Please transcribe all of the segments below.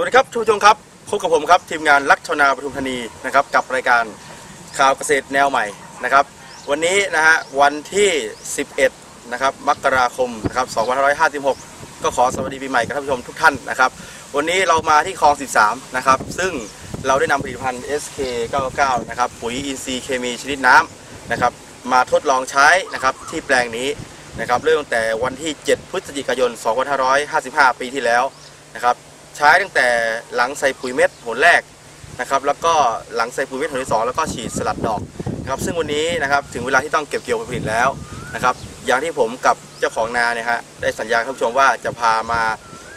วัสดีครับทุกผู้ชมครับพบกับผมครับทีมงานลักษณาปทุมธานีนะครับกับรายการข่าวเกษตรแนวใหม่นะครับ วันนี้นะฮะวันที่ 11 นะครับมกราคมนะครับ2556 ก็ขอสวัสดีปีใหม่กับท่านผู้ชมทุกท่านนะครับ วันนี้เรามาที่คลอง 13 นะครับ ซึ่งเราได้นำผลิตภัณฑ์ SK 99 นะครับปุ๋ยอินทรีย์เคมีชนิดน้ำนะครับ มาทดลองใช้นะครับที่แปลงนี้นะครับเริ่มตั้งแต่วันที่ 7 พฤศจิกายน 2555 ปีที่แล้วนะครับ ใช้ตั้งแต่หลังใส่ปุ๋ยเม็ดหนแรกนะครับแล้วก็หลังใส่ปุ๋ยเม็ดหนที่สองแล้วก็ฉีดสลัดดอกนะครับซึ่งวันนี้นะครับถึงเวลาที่ต้องเก็บเกี่ยวผลผลิตแล้วนะครับอย่างที่ผมกับเจ้าของนาเนี่ยฮะได้สัญญาท่านผู้ชมว่าจะพามา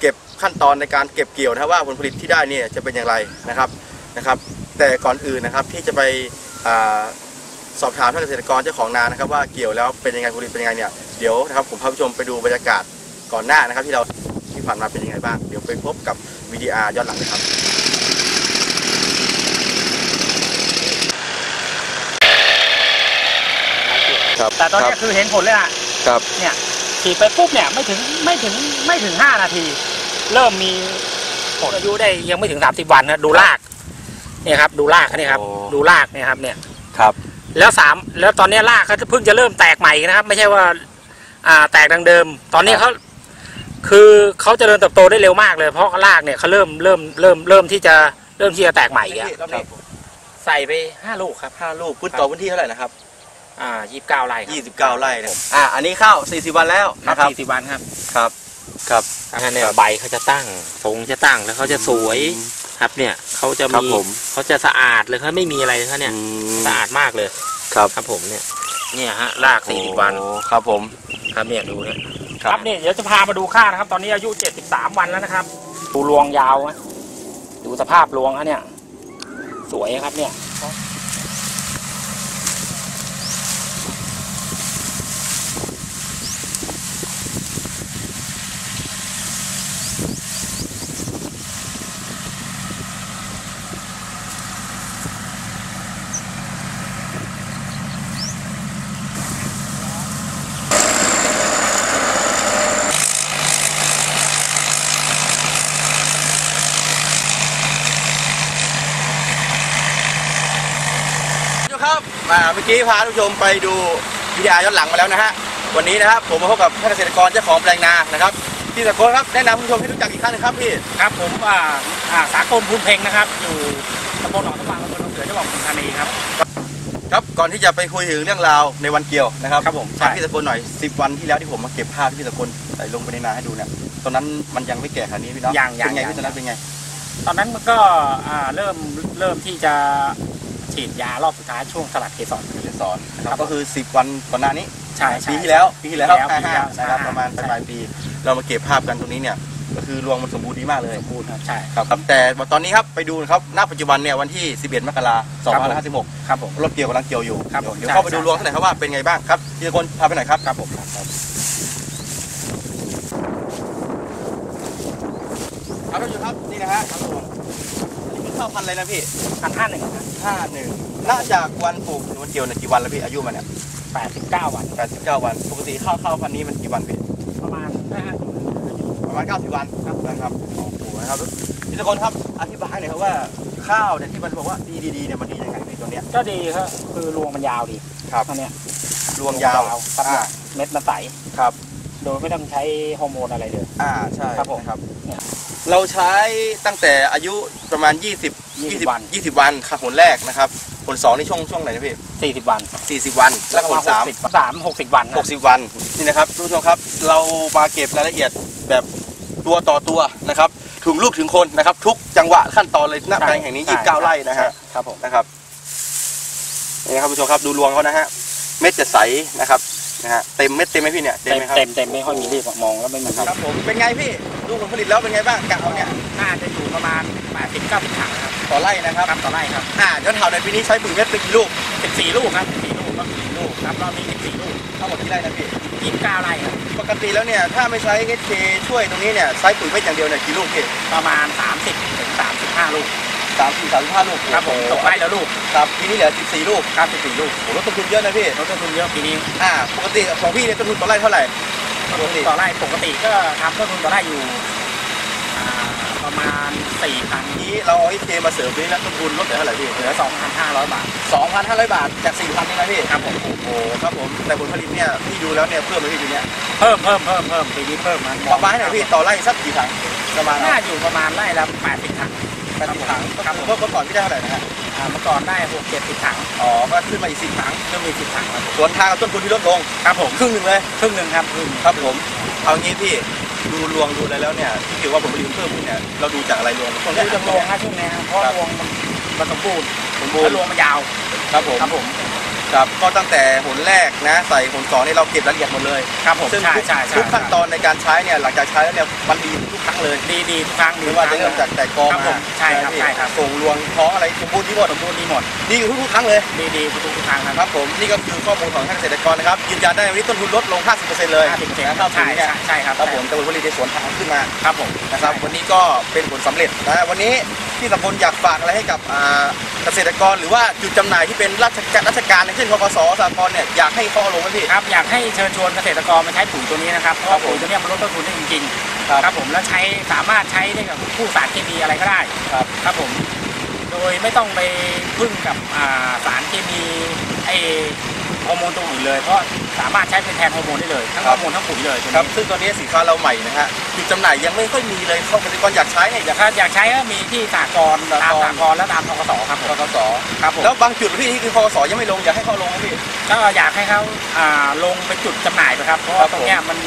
เก็บขั้นตอนในการเก็บเกี่ยวนะว่าผลผลิตที่ได้เนี่ยจะเป็นอย่างไรนะครับนะครับ แต่ก่อนอื่นนะครับที่จะไปอสอบถามท่านเกษตรกรเจ้าของนานะครับว่าเกี่ยวแล้วเป็นยังไงผลผลิตเป็นยังไงเนี่ยเดี๋ยวนะครับผมพาผู้ชมไปดูบรรยากาศก่อนหน้านะครับที่เรา ผ่านมาเป็นยังไงบ้าง เดี๋ยวไปพบกับวิดีอาร์ย้อนหลังเลยครับครับแต่ตอนเนี้ยคือเห็นผลเลยอะครับเนี่ยฉีดไปปุ๊บเนี่ยไม่ถึงไม่ถึงไม่ถึงห้านาที เริ่มมีผลอายุได้ยังไม่ถึงสามสิบวันนะดูรากเนี่ยครับ ดูรากนี่ครับ ดูรากเนี่ยครับ เนี่ยครับ แล้วสามแล้วตอนเนี้ยรากเขาเพิ่งจะเริ่มแตกใหม่นะครับ ไม่ใช่ว่า อ่าแตกดังเดิม ตอนนี้เขา คือเขาเจริญเติบโตได้เร็วมากเลย เพราะรากเนี่ยเขาเริ่มเริ่มเริ่มเริ่มที่จะเริ่มที่จะแตกใหม่อะรอบนี้ใส่ไปห้าลูกครับห้าลูกพื้นต่อพื้นที่เท่าไหร่นะครับ อ่ายี่สิบเก้าไร่ครับ29ไร่นะครับอ่าอันนี้ข้าว40วันแล้วนะครับสี่สิบวันครับครับครับนั่นเนี่ยใบเขาจะตั้งทรงจะตั้งแล้วเขาจะสวยครับเนี่ยเขาจะครับมีผมเขาจะสะอาดเลยเขาไม่มีอะไรเลยเขาเนี่ยสะอาดมากเลยครับครับผมเนี่ย เนี่ยฮะรากสี่สิบวันโอ้ครับผมครับเนี่ยดูเนี่ย ครับ ครับนี่เดี๋ยวจะพามาดูข้านะครับ ตอนนี้อายุเจ็ดสิบสามวันแล้วนะครับ ดูรวงยาวนะดูสภาพรวงฮะเนี่ย สวยครับเนี่ย อกี้พาทุกผู้ชมไปดูวิดีอาร์ย้อนหลังมาแล้วนะฮะ วันนี้นะครับผมมาพบกับท่านเกษตรกรเจ้าของแปลงนานะครับพี่สกลครับแนะนำผู้ชมให้รู้จักอีกครั้งหนึงครับพี่ครับผมอ่าอ่าสากลพูนเพ็งนะครับ อยู่ตำบลหนองตะบังอำเภอหนองเสือจังหวัดปทุมธานีครับ ครับก่อนที่จะไปคุยถึงเรื่องราวในวันเกี่ยวนะครับครับผมถามใช่พี่สกลหน่อย 10 วันที่แล้วที่ผมมาเก็บภาพที่พี่สกลใส่ลงไปในนาให้ดูเนี่ยตอนนั้นมันยังไม่แก่ขนาดนี้พี่เนาะยังยังเป็นไงยัง พี่ตอนนั้นเป็นไงตอนนั้นมันก็อ่าเริ่มเริ่มที่จะ ฉีดยารอบสุดท้ายช่วงสลัดเกสรเรียนสอนนะครับก็คือ 10 วันก่อนหน้านี้ใช่ใช่ปีที่แล้วปีที่แล้วปีที่แล้วห้าห้าปีที่แล้วนะครับใช่ประมาณปใช่ลายปี เรามาเก็บภาพกันตรงนี้เนี่ยก็คือรวงมันสมบูรณ์ดีมากเลยพูดครับใช่ครับครับแต่ตอนนี้ครับไปดูนะครับณปัจจุบันเนี่ยวันที่ 11 มกราคม2556ครับผมรถเกี่ยวกำลังเกี่ยวอยู่ครับผมเดี๋ยวใช่เข้าไปดูใช่รวงข้างในครับว่าเป็นไงบ้างครับพี่ตะกลพาไปหน่อยครับครับผมครับท่านผู้ชมครับนี่นะฮะครับรวงอันนี้คือ ข้าวพันธุ์อะไรนะพี่พันห้าหนึ่งห้าหนึ่งน่าจากวันปลูกถึงวันเกี่ยวเนี่ยกี่วันแล้วพี่อายุมันเนี่ยแปดสิบเก้าวัน89วัน ปกติข้าวข้าวพันธุ์นี้มันกี่วันพี่ประมาณนะฮะประมาณ90วันครับนะครับโอ้โหนะครับพี่ตะกลครับอธิบายหน่อยครับว่าข้าวเนี่ยที่มันบอกว่าดีดีๆเนี่ยมันดียังไงพี่ตัวเนี้ยก็ดีครับคือรวงมันยาวดีครับอันเนี้ยรวงยาวครับอ่าเม็ดมันใสครับ โดยไม่ต้องใช้ฮอร์โมนอะไรเลย อ่าใช่ครับผมนะครับ เนี่ย เราใช้ตั้งแต่อายุประมาณ20 20วัน 20 วันค่ะผลแรกนะครับผลสองนี่ช่วงช่วงไหนนะพี่สี่สิบวัน40 วัน แล้วผลสาม สามหกสิบวันนะ 60 วันนี่นะครับทุกผู้ชมครับเรามาเก็บรายละเอียดแบบตัวต่อตัวนะครับถึงลูกถึงคนนะครับ ทุกจังหวะขั้นตอนเลยณแปลงแห่งนี้ ใช่29 ไร่นะฮะครับผม นะครับนี่นะครับผู้ชมครับดูรวงเขานะฮะเม็ดจะใสนะครับ นะฮะเต็มเม็ดเต็มไหมพี่เนี่ยเต็มไหมครับเต็มเต็มไม่ค่อยมีรีบมองแล้วไม่มีครับครับผมเป็นไงพี่ดูผลผลิตแล้วเป็นไงบ้างกะเอาเนี่ยน่าจะอยู่ประมาณแปดสิบเก้าสิบถังครับต่อไร่นะครับครับต่อไร่ครับอ่าเดี๋ยวถามในอยปีนี้ใช้ปุ๋ยเม็ดไปกี่ลูกสิบสี่ลูกครับสิบสี่ลูกก็สี่ลูกครับรอบนี้สิบสี่ลูกทั้งหมดที่ไร่นะพี่ยี่สิบเก้าไร่ครับปกติแล้วเนี่ยถ้าไม่ใช้เอเคช่วยตรงนี้เนี่ยใช้ปุ๋ยเม็ดอย่างเดียวเนี่ยกี่ลูกพี่ประมาณสามสิบถึงสามสิบห้าลูก สามสี่สามสิบห้าลูกครับผมตกไร่ละลูกครับปีนี้เหลือสิบสี่ลูกครับสิบสี่ลูกโอ้ลดต้นทุนเยอะนะพี่ลดต้นทุนเยอะปีนี้อ่าปกติของพี่เนี่ยต้นทุนต่อไร่เท่าไหร่ปกติต่อไร่ปกติก็ทำต้นทุนต่อไร่อยู่อ่าประมาณแสสี่พันนี้เราเอาไอ้เคมาเสริมนี่แล้วต้นทุนลดเหลือเท่าไหร่พี่เหลือสองพันห้าร้อยบาท2,500บาทจาก4,000นี่นะพี่ครับผมโอ้โหครับผมแต่ผลผลิตเนี่ยพี่ดูแล้วเนี่ยเพิ่มไหมพี่ปีเนี้ยเพิ่มเพิ่มเพิ่มเพิ่มปีนี้เพิ่มมันประมาณไหนพี่ต่อไร่สักกี่ถังประมาณน่าอยู่ประมาณไร่ละแปดสิบถัง แปดสิบถังครับผมเมื่อก่อนพี่ได้เท่าไหร่นะฮะอ่าเมื่อก่อนได้หกเจ็ดสิบถังอ๋อก็ขึ้นมาอีกสิบถังเพิ่มมีสิบถังครับสวนทางกับต้นทุนที่ลดลงครับผมครึ่งหนึ่งเลยครึ่งหนึ่งครับครึ่งหนึ่งครับผมเอางี้พี่ดูรวงดูอะไรแล้วเนี่ยที่ถือว่าผลผลิตเพิ่มขึ้นเนี่ยเราดูจากอะไรรวงช่วงดูนี้จากรวงนะช่วงนี้ครับเพราะรวงมันมันสมบูรณ์สมบูรแล้วณ์รวงมันยาวครับผมครับผม ครับก็ตั้งแต่หนแรกนะใส่หนสองนี่เราเก็บรายละเอียดหมดเลยครับผมซึ่งใช่ทุกใช่ใช่ทุกขั้นตอนในการใช้เนี่ยหลังจากใช้แล้วเนี่ยมันดีทุกครั้งเลยดีดีทุกครั้งดีไม่ว่าจะเริ่มจากแต่กอครับผมามใช่ครับไหมพี่ใช่ครับส่งรวงท้องอะไรสมบูรณ์ที่หมดสมบูรณ์ดีหมดดีอยู่ทุกๆครั้งเลยดีดีทุกทุกครั้งครับครับผมนี่ก็คือข้อมูลของท่านเกษตรกรนะครับยืนยันได้วันนี้ต้นทุนลดลง 50%เลยห้าสิบเปอร์เซ็นต์นะครับใช่เนี่ยใช่ใช่ครับครับผมแต่ผลผลิตในสวนทางขึ้นมา ครับผม นะครับวันนี้ก็เป็นผลสำเร็จนะวันนี้พี่สมพลอยากฝากอะไรให้กับอ่า เกษตรกรหรือว่าจุดจำหน่ายที่เป็นราชการราชการอย่างเช่นทกสสากลเนี่ยอยากให้ข้อลงไหมพี่ครับอยากให้เชิญชวนเกษตรกรมาใช้ปุ๋ยตัวนี้นะครับเพราะครัว่าบผมปุ๋ยตัวเนี้ยมันลดต้นทุนได้จริงครับๆครับผมแล้วใช้สามารถใช้ได้กับผู้สารเคมีอะไรก็ได้ครับครับผมโดยไม่ต้องไปพึ่งกับอ่าสารเคมีไอฮอร์โมนตัวอื่นเลยเพราะ สามารถใช้เป็นแทนฮอร์โมนได้เลยทั้งฮอร์โมนทั้งปุ๋ยเลยตัวครับนี้ซึ่งตอนนี้สินค้าเราใหม่นะฮะจุดจำหน่ายยังไม่ค่อยมีเลยเข้าเกษตรกรอยากใช้เนี่ยอยาก ถ้าอยากใช้ก็มีที่สากลสากลตามสากลและตามทกสครับผมทกสครับผมแล้วบางจุดพี่ที่คือทกสยังไม่ลงอยากให้เขาลงไหมพี่ ก็อยากให้เขาอ่าลงไปจุดจำหน่ายไปครับเพราะครัว่าบตรงเนี้ยมัน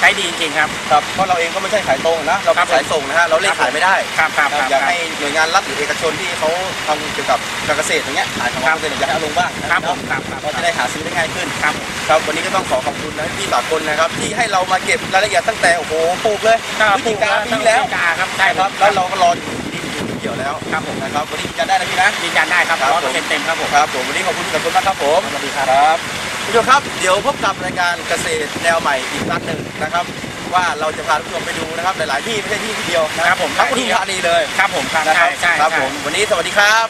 ใช้ดีจริงๆครับ ครับเพราะเราเองก็ไม่ใช่ขายตรงนะเราครัเป็นบผม สายส่งนะฮะเราเลขขายไม่ได้ ครับครับครับอยากให้หน่วยงานรัฐหรือเอกชนที่เขาทำเกี่ยวกับการเกษตรอย่างเงี้ยขายของเกษตรอยากให้เอาลงบ้างนะครับผมครับครับ เราจะได้หาซื้อได้ง่ายขึ้นครับ ครับวันนี้ก็ต้องขอขอบคุณนะพี่สากลนะครับ ที่ให้เรามาเก็บรายละเอียดตั้งแต่โอ้โหปลูกเลยก็พฤศจิกาปีที่แล้วพฤศจิกาครับใช่ใช่คครัรับบแล้วเราก็รออยู่ที่เกี่ยวแล้วครับผมนะครับวันนี้ยืนยันได้นะพี่นะยืนยันได้ครับครับร้อยเปอร์เซ็นต์เต็มครับผมครับผมวันนี้ขอบคุณพี่สากลมากครับผมสวัสดีครับครับผู้ชมครับเดี๋ยวพบกับรายการเกษตรแนวใหม่อีกครั้งหนึ่งนะครับ ว่าเราจะพาท่านผู้ชมไปดูนะครับหลาย ๆ ที่ไม่ใช่ที่ที่เดียวนะครับผมทั้งปทุมธานีเลยครับผมครับนะคใช่รับใช่ครับใช่ผมวันนี้สวัสดีครับ